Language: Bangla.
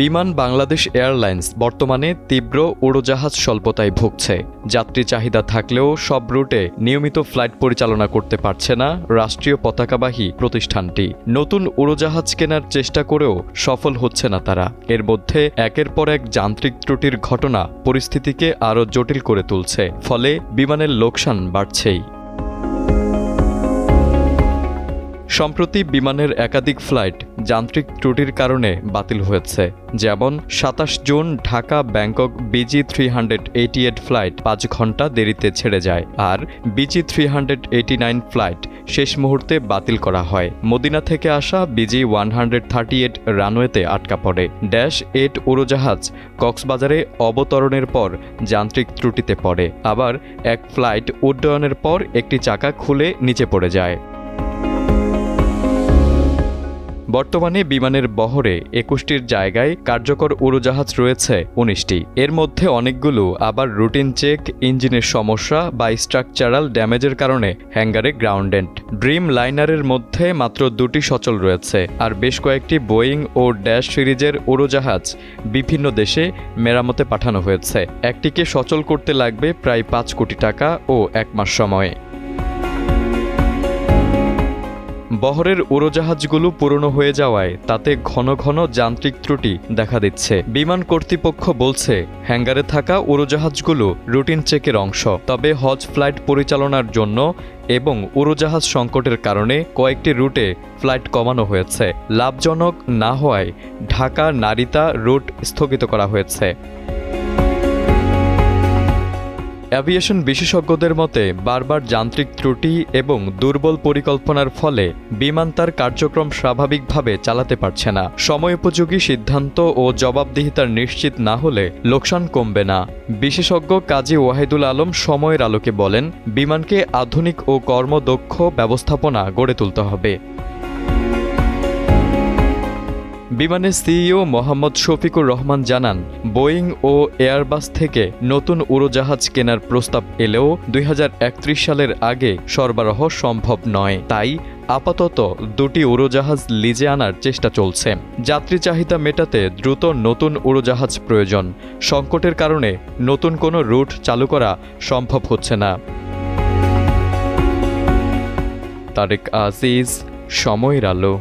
বিমান বাংলাদেশ এয়ারলাইন্স বর্তমানে তীব্র উড়োজাহাজ স্বল্পতায় ভুগছে। যাত্রী চাহিদা থাকলেও সব রুটে নিয়মিত ফ্লাইট পরিচালনা করতে পারছে না রাষ্ট্রীয় পতাকাবাহী প্রতিষ্ঠানটি। নতুন উড়োজাহাজ কেনার চেষ্টা করেও সফল হচ্ছে না তারা। এর মধ্যে একের পর এক যান্ত্রিক ত্রুটির ঘটনা পরিস্থিতিকে আরও জটিল করে তুলছে। ফলে বিমানের লোকসান বাড়ছেই। সম্প্রতি বিমানের একাধিক ফ্লাইট যান্ত্রিক ত্রুটির কারণে বাতিল হয়েছে, যেমন সাতাশ June Dhaka Bangkok BG three hundred eighty eight flight পাঁচ ঘণ্টা দেরিতে ছেড়ে যায় আর BG three hundred eighty nine flight শেষ মুহূর্তে বাতিল করা হয়। মদিনা থেকে আসা BG one hundred thirty eight রানওয়েতে আটকা পড়ে। ড্যাশ এইট উড়োজাহাজ কক্সবাজারে অবতরণের পর যান্ত্রিক ত্রুটিতে পড়ে। আবার এক ফ্লাইট উড্ডয়নের পর একটি চাকা খুলে নিচে পড়ে যায়। বর্তমানে বিমানের বহরে একুশটির জায়গায় কার্যকর উড়োজাহাজ রয়েছে উনিশটি। এর মধ্যে অনেকগুলো আবার রুটিন চেক, ইঞ্জিনের সমস্যা বা স্ট্রাকচারাল ড্যামেজের কারণে হ্যাঙ্গারে গ্রাউন্ডেন্ট ড্রিম লাইনারের মধ্যে মাত্র দুটি সচল রয়েছে আর বেশ কয়েকটি বোয়িং ও ড্যাশ সিরিজের উড়োজাহাজ বিভিন্ন দেশে মেরামতে পাঠানো হয়েছে। একটিকে সচল করতে লাগবে প্রায় পাঁচ কোটি টাকা ও এক মাস সময়। বহরের উড়োজাহাজগুলো পুরনো হয়ে যাওয়ায় তাতে ঘন ঘন যান্ত্রিক ত্রুটি দেখা দিচ্ছে। বিমান কর্তৃপক্ষ বলছে, হ্যাঙ্গারে থাকা উড়োজাহাজগুলো রুটিন চেকের অংশ। তবে হজ ফ্লাইট পরিচালনার জন্য এবং উড়োজাহাজ সংকটের কারণে কয়েকটি রুটে ফ্লাইট কমানো হয়েছে। লাভজনক না হওয়ায় ঢাকা নারিতা রুট স্থগিত করা হয়েছে। অ্যাভিয়েশন বিশেষজ্ঞদের মতে, বারবার যান্ত্রিক ত্রুটি এবং দুর্বল পরিকল্পনার ফলে বিমান তার কার্যক্রম স্বাভাবিকভাবে চালাতে পারছে না। সময়োপযোগী সিদ্ধান্ত ও জবাবদিহিতার নিশ্চিত না হলে লোকসান কমবে না। বিশেষজ্ঞ কাজী ওয়াহিদুল আলম সময়ের আলোকে বলেন, বিমানকে আধুনিক ও কর্মদক্ষ ব্যবস্থাপনা গড়ে তুলতে হবে। বিমানের সিইও মোহাম্মদ শফিকুর রহমান জানান, বোয়িং ও এয়ারবাস থেকে নতুন উড়োজাহাজ কেনার প্রস্তাব এলেও দুই হাজার একত্রিশ সালের আগে সরবরাহ সম্ভব নয়। তাই আপাতত দুটি উড়োজাহাজ লিজে আনার চেষ্টা চলছে। যাত্রী চাহিদা মেটাতে দ্রুত নতুন উড়োজাহাজ প্রয়োজন। সংকটের কারণে নতুন কোনো রুট চালু করা সম্ভব হচ্ছে না। তারেক আজিজ, সময়ের আলো।